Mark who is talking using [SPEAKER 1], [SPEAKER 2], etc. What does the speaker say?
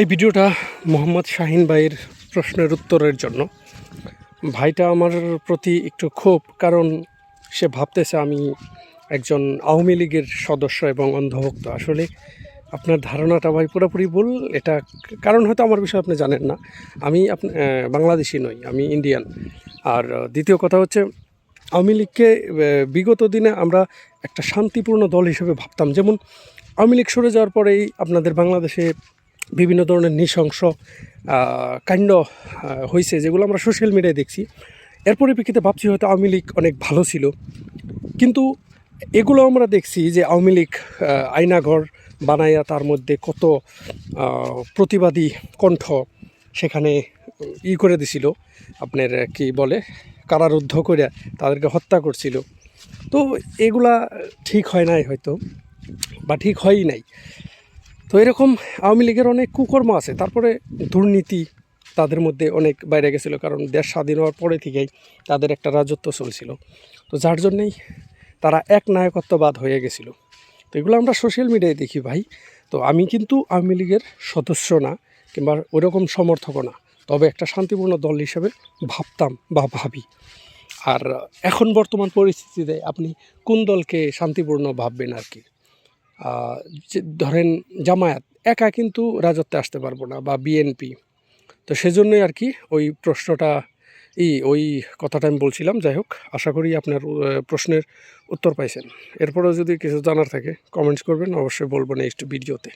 [SPEAKER 1] এই ভিডিওটা মোহাম্মদ শাহিন ভাইয়ের প্রশ্নের উত্তরের জন্য। ভাইটা আমার প্রতি একটু ক্ষোভ, কারণ সে ভাবতেছে আমি একজন আওয়ামী লীগের সদস্য এবং অন্ধভক্ত। আসলে আপনার ধারণাটা ভাই পুরোপুরি ভুল, এটা কারণ হয়তো আমার বিষয়ে আপনি জানেন না। আমি বাংলাদেশি নই, আমি ইন্ডিয়ান। আর দ্বিতীয় কথা হচ্ছে, আওয়ামী লীগকে বিগত দিনে আমরা একটা শান্তিপূর্ণ দল হিসেবে ভাবতাম। যেমন আওয়ামী লীগ সরে যাওয়ার পরেই আপনাদের বাংলাদেশে বিভিন্ন ধরনের নৃশংস কাণ্ড হয়েছে যেগুলো আমরা সোশ্যাল মিডিয়ায় দেখছি। এর পরিপ্রেক্ষিতে ভাবছি হয়তো আওয়ামী লীগ অনেক ভালো ছিল। কিন্তু এগুলো আমরা দেখছি যে আওয়ামী লীগ আয়নাঘর বানাইয়া তার মধ্যে কত প্রতিবাদী কণ্ঠ সেখানে ই করে দিছিল। আপনার কি বলে, কারারুদ্ধ করে তাদেরকে হত্যা করছিল। তো এগুলা ঠিক হয় নাই হয়তো, বা ঠিক হয়ই নাই। তো এরকম আওয়ামী লীগের অনেক কুকর্ম আছে। তারপরে দুর্নীতি তাদের মধ্যে অনেক বাইরে গেছিল, কারণ দেশ স্বাধীন হওয়ার পরে থেকেই তাদের একটা রাজত্ব চলছিল। তো যার জন্যেই তারা এক নায়কত্ববাদ হয়ে গেছিল। তো এগুলো আমরা সোশ্যাল মিডিয়ায় দেখি ভাই। তো আমি কিন্তু আওয়ামী লীগের সদস্য না, কিংবা ওরকম সমর্থকও না। তবে একটা শান্তিপূর্ণ দল হিসেবে ভাবতাম বা ভাবি। আর এখন বর্তমান পরিস্থিতিতে আপনি কোন দলকে শান্তিপূর্ণ ভাববেন আর কি? ধরেন জামায়াত, একা কিন্তু রাজত্বে আসতে পারব না বা বিএনপি। তো সেজন্যই আর কি ওই প্রশ্নটা, ই ওই কথাটা আমি বলছিলাম। যাই হোক, আশা করি আপনার প্রশ্নের উত্তর পাইছেন। এরপরেও যদি কিছু জানার থাকে কমেন্টস করবেন। অবশ্যই বলব নেক্সট ভিডিওতে